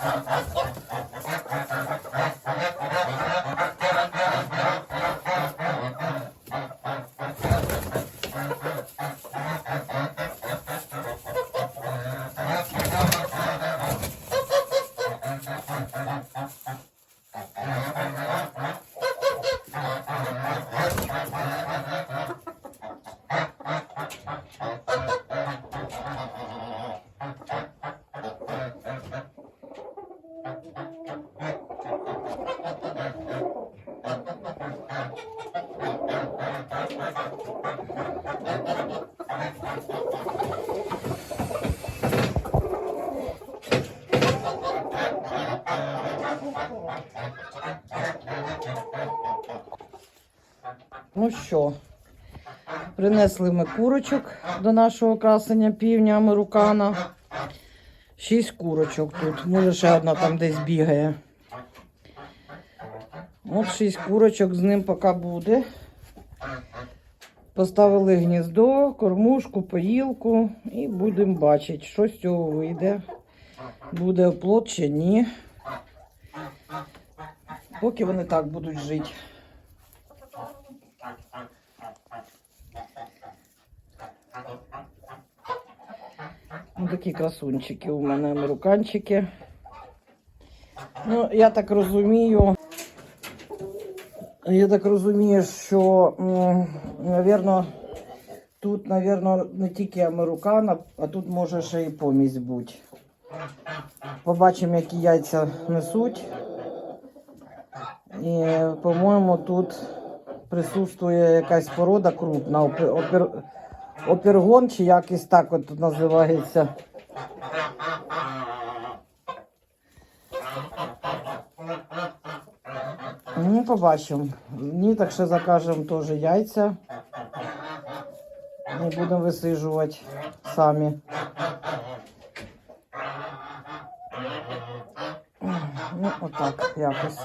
Ha ha ha! Ну що, принесли ми курочок до нашого красення півня американа. Шість курочок тут. Може, ще одна там десь бігає. От шість курочок з ним поки буде. Поставили гніздо, кормушку, поїлку і будемо бачити, що з цього вийде. Буде оплот чи ні. Поки вони так будуть жити. Такі красунчики у мене американчики. Ну, я так розумію. Я так розумію, що, м, навірно, тут, навірно, не тільки американа, а тут може ще і помість бути. Побачимо, які яйця несуть. І, по-моєму, тут присутствує якась порода крупна, опер, опергон, чи якось так от називається. Ну, побачимо. Ні, так ще закажемо теж яйця. І будемо висижувати самі. Ну, отак якось.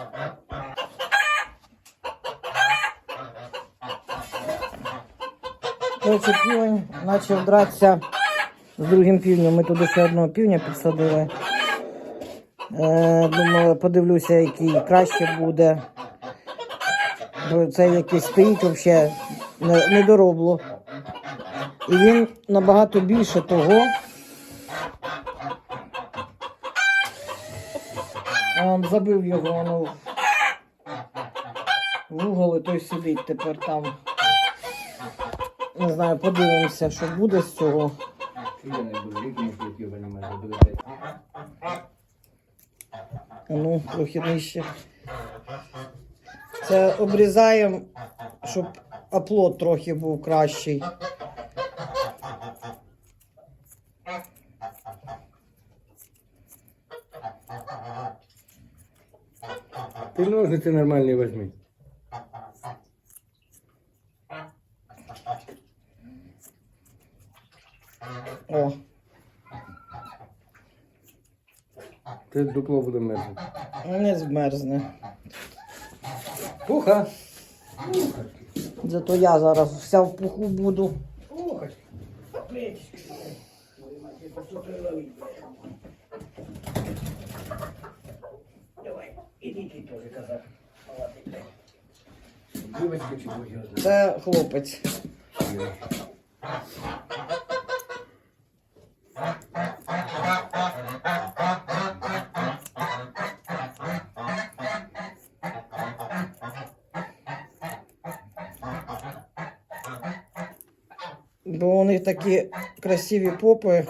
Короче, півень почав дратися з другим півнем. Ми туди ще одного півня підсадили. Е, думала, подивлюся, який краще буде. Бо це якийсь стоїть взагалі не- недоробло. І він набагато більше того. Забив його ну, в угол і той сидить тепер там. Не знаю, подивимося, що буде з цього. Ну, трохи нижче. Це обрізаємо, щоб оплот трохи був кращий. Ти ножниці нормальні візьми. О, Ти дупло буде мерзнути. не змерзне. Пуха! Зато я зараз вся в пуху буду. Давай, Дівочка чи будь Це хлопець. такі красиві попи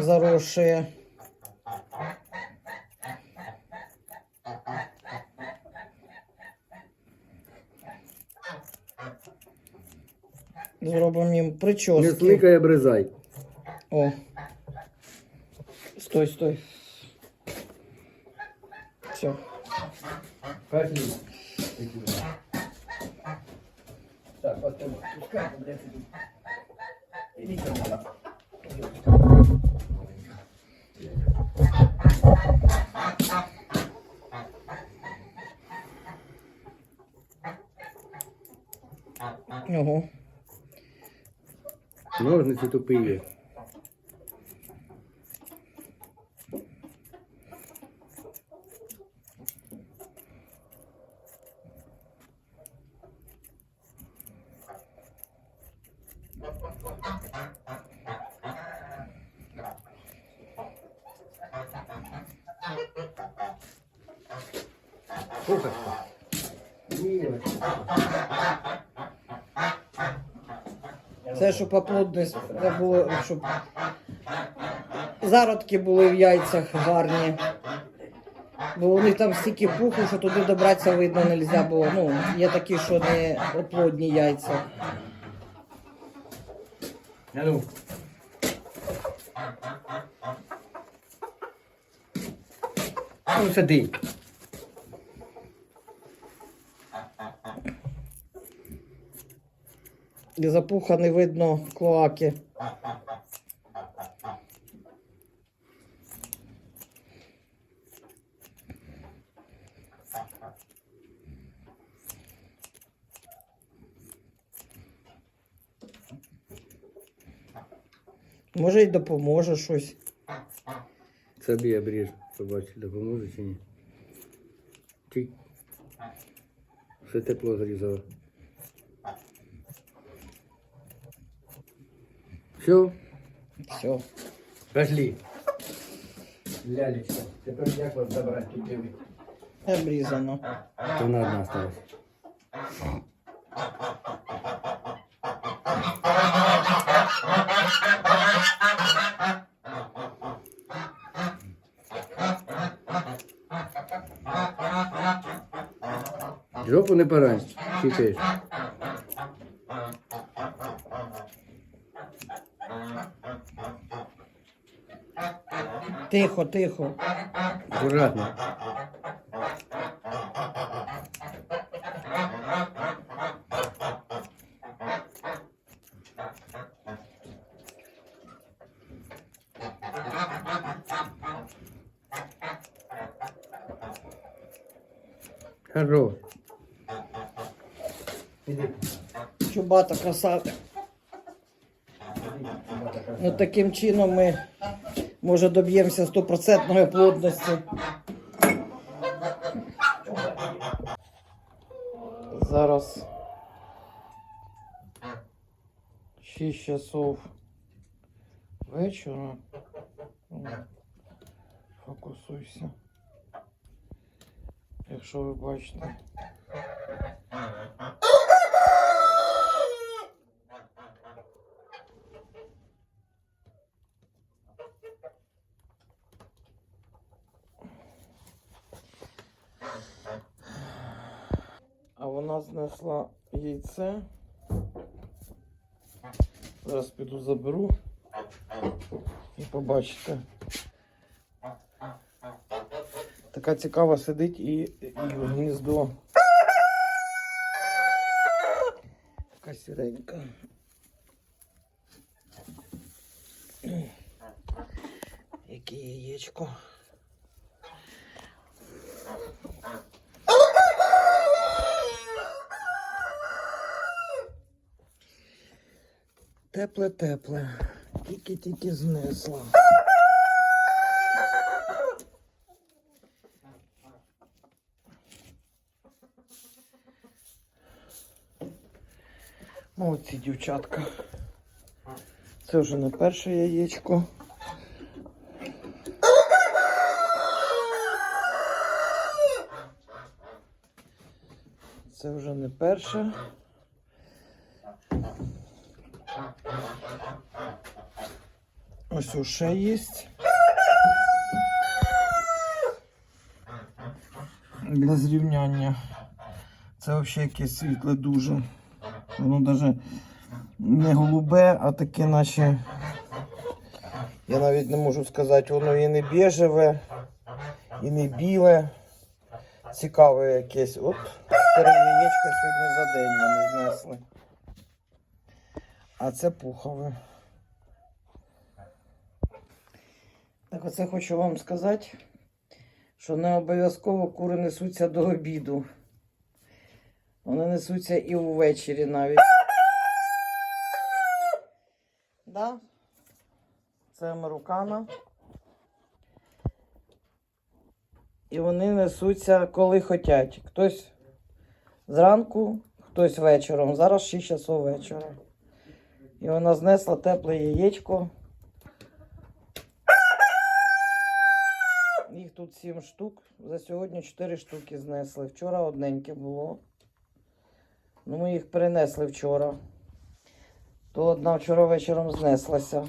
заросшие. Зробимо їм Не прически. сликай, обрізай. О. Стой, стой. Все. Пошли. Так, потом пускай, блядь, иди ко мне. Ого. Ножниці тупі. Кухарка. Це щоб оплодність не було, щоб зародки були в яйцях гарні. Бо у них там стільки пуху, що туди добратися видно не можна було. Ну, є такі, що не оплодні яйця. Ну. Ну, сиди. Запуха не видно клоаки. Може й допоможе щось. Собі обріж, побачиш, допоможе чи ні. Ти. Все тепло зрізало. Все, Все. пошли. Лялечка, тепер як вас забрати тут диви? Обрізано. То вона одна осталась. Жопу не порань, чекаєш. Тихо, тихо. Аккуратно. Хорош. Чубата красавчик. Ну, таким чином ми, може, доб'ємося стопроцентної плотності. Зараз 6 часов вечора. Фокусуйся. Якщо ви бачите. А вона знесла яйце. Зараз піду заберу і побачите. Така цікава сидить і, і в гніздо. Така сіренька. Яке яєчко. Тепле, тепле. Тільки-тільки знесла. Молодці, дівчатка. Це вже не перше яєчко. Це вже не перше. Ось уше є. Для зрівняння. Це взагалі якесь світле дуже. Воно навіть не голубе, а таке наче. Я навіть не можу сказати, воно і не біжеве, і не біле. Цікаве якесь. От яєчко сьогодні за день вони знесли. А це пухове. Так оце хочу вам сказати, що не обов'язково кури несуться до обіду. Вони несуться і ввечері навіть. Да? Це американа. І вони несуться коли хочуть. Хтось зранку, хтось вечором. Зараз 6 часов вечора. І вона знесла тепле яєчко. Їх тут тут 7 штук. За сьогодні 4 штуки знесли. Вчора одненьке було. Ну, ми їх перенесли вчора. То одна вчора вечором знеслася.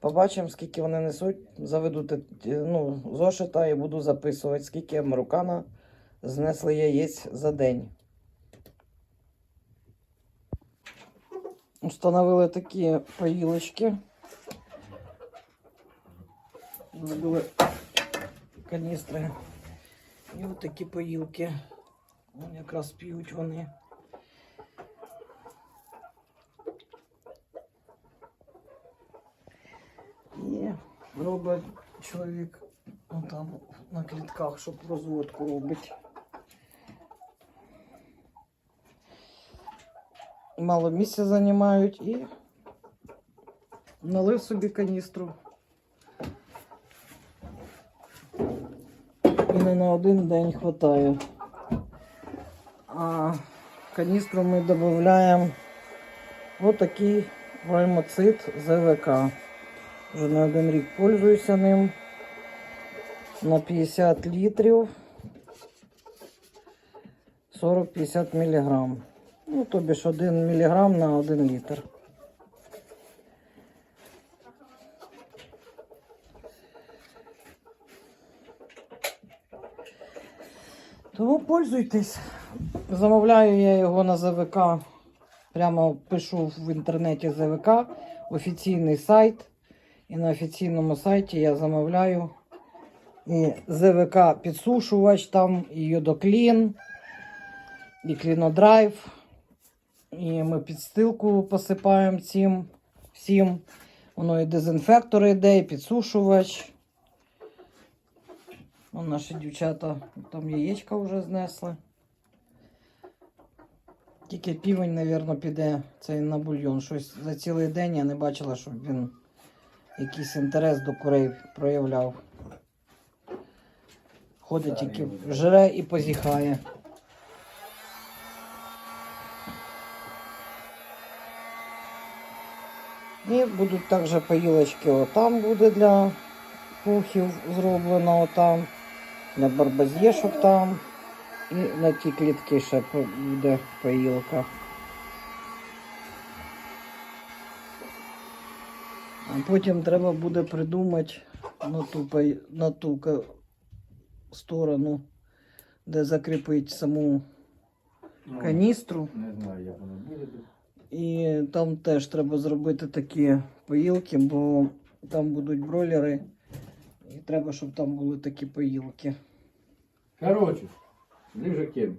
Побачимо, скільки вони несуть. Заведу ну, зошита і буду записувати, скільки американо знесли яєць за день. Установили такі поїлочки. Зробили каністри. І от такі поїлки. Вон якраз п'ють вони. І робить чоловік там на клітках, щоб розводку робить. Мало місця займають і налив собі каністру. Не на один день хватає. А каністру ми додаємо отакий вальмоцит ЗВК. Вже не один рік пользуюся ним. На 50 літрів 40-50 міліграм. Ну, тобі ж 1 міліграм на 1 літр. Тому пользуйтесь. Замовляю я його на ЗВК. Прямо пишу в інтернеті ЗВК, офіційний сайт. І на офіційному сайті я замовляю і ЗВК підсушувач там, і йодоклін, і клінодрайв. І ми підстилку посипаємо цим всім. Воно і дезінфектор йде, і підсушувач. Вон наші дівчата там яєчка вже знесли. Тільки півень, мабуть, піде цей на бульйон. Щось за цілий день я не бачила, щоб він якийсь інтерес до курей проявляв. Ходить тільки жре і позіхає. І будуть також поїлочки отам буде для пухів зроблено отам, для барбазєшок там. І на ті клітки ще буде поїлка. А потім треба буде придумати на ту, на ту сторону, де закріпити саму каністру. Не знаю, як воно буде. І там теж треба зробити такі поїлки, бо там будуть бройлери. І треба, щоб там були такі поїлки. Коротше, ближе ким.